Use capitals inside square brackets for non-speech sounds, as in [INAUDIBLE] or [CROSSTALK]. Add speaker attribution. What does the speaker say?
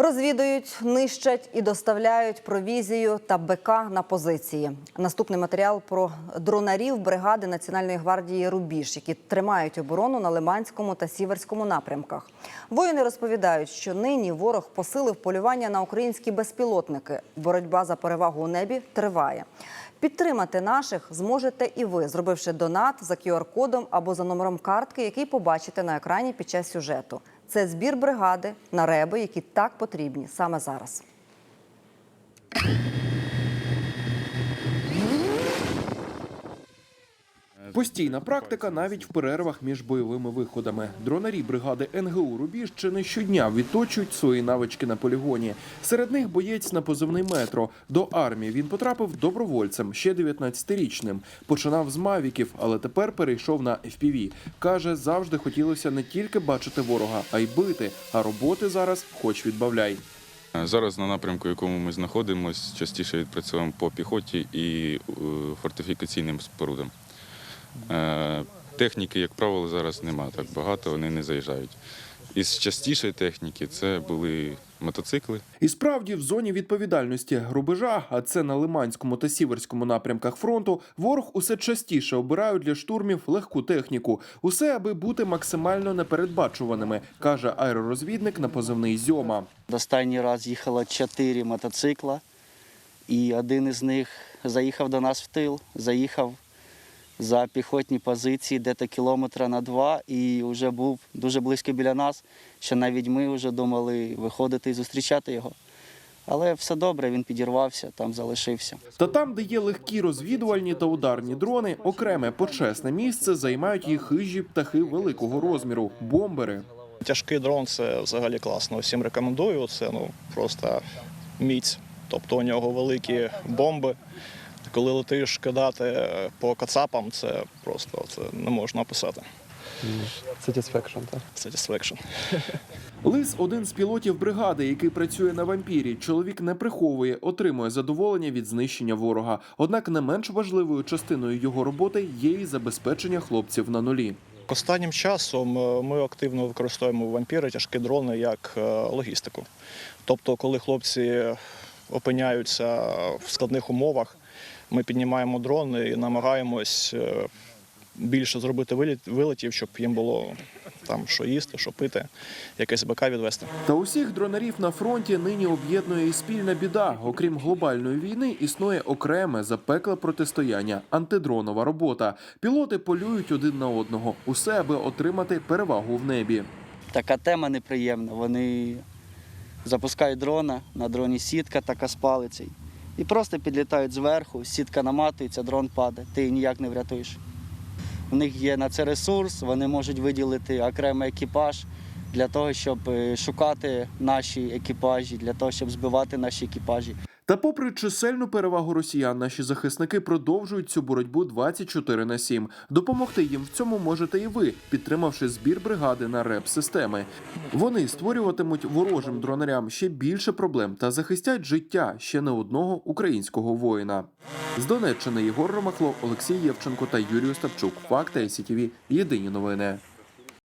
Speaker 1: Розвідують, нищать і доставляють провізію та БК на позиції. Наступний матеріал про дронарів бригади Національної гвардії Рубіж, які тримають оборону на Лиманському та Сіверському напрямках. Воїни розповідають, що нині ворог посилив полювання на українські безпілотники. Боротьба за перевагу у небі триває. Підтримати наших зможете і ви, зробивши донат за QR-кодом або за номером картки, який побачите на екрані під час сюжету. Це збір бригади на реби, які так потрібні саме зараз.
Speaker 2: Постійна практика навіть в перервах між бойовими виходами. Дронарі бригади НГУ Рубіж чи не щодня відточують свої навички на полігоні. Серед них боєць на позивний метро. До армії він потрапив добровольцем ще 19-річним. Починав з мавіків, але тепер перейшов на FPV. Каже, завжди хотілося не тільки бачити ворога, а й бити. А роботи зараз хоч відбавляй.
Speaker 3: Зараз на напрямку, в якому ми знаходимося, частіше відпрацьовуємо по піхоті і е, фортифікаційним спорудам. Е, Техніки, як правило, зараз немає так багато, вони не заїжджають. Із частішої техніки це були мотоцикли.
Speaker 2: І справді в зоні відповідальності рубежа, а це на Лиманському та Сіверському напрямках фронту, ворог усе частіше обирають для штурмів легку техніку. Усе аби бути максимально непередбачуваними, каже аеророзвідник на позивний Зьома.
Speaker 4: Останній раз їхало чотири мотоцикла, і один із них заїхав до нас в тил, заїхав за піхотні позиції десь кілометра на два і вже був дуже близько біля нас, що навіть ми вже думали виходити і зустрічати його. Але все добре, він підірвався, там залишився.
Speaker 2: Та там, де є легкі розвідувальні та ударні дрони, окреме почесне місце займають їх хижі птахи великого розміру бомбери.
Speaker 5: Тяжкий дрон це взагалі класно. Всім рекомендую. Це ну просто міць. Тобто у нього великі бомби. Коли летиш кидати по кацапам, це просто це не можна описати.
Speaker 6: Satisfaction, так.
Speaker 5: Satisfaction. [LAUGHS]
Speaker 2: Лис один з пілотів бригади, який працює на вампірі. Чоловік не приховує, отримує задоволення від знищення ворога. Однак не менш важливою частиною його роботи є і забезпечення хлопців на нулі.
Speaker 5: Останнім часом е, ми активно використовуємо вампіри, тяжкі дрони як е, логістику. Тобто, коли хлопці опиняються в складних умовах, ми піднімаємо дрони і намагаємось е, більше зробити вилетів, щоб їм було там що їсти, що пити, якесь БК відвести.
Speaker 2: Та усіх дронарів на фронті нині об'єднує і спільна біда. Окрім глобальної війни, існує окреме запекле протистояння антидронова робота. Пілоти полюють один на одного, усе аби отримати перевагу в небі.
Speaker 4: Така тема неприємна. Вони запускають дрона, на дроні сітка така з палицею. І просто підлітають зверху, сітка наматується, дрон падає. Ти її ніяк не врятуєш. У них є на це ресурс, вони можуть виділити окремий екіпаж для того, щоб е, шукати наші екіпажі, для того, щоб збивати наші екіпажі.
Speaker 2: Та, попри чисельну перевагу росіян, наші захисники продовжують цю боротьбу 24 на 7. Допомогти їм в цьому можете і ви, підтримавши збір бригади на реп-системи. Вони створюватимуть ворожим дронарям ще більше проблем та захистять життя ще не одного українського воїна. З Донеччини Єгор Ромахло, Олексій Євченко та Юрій Остапчук. Факти СІТВ. Єдині новини.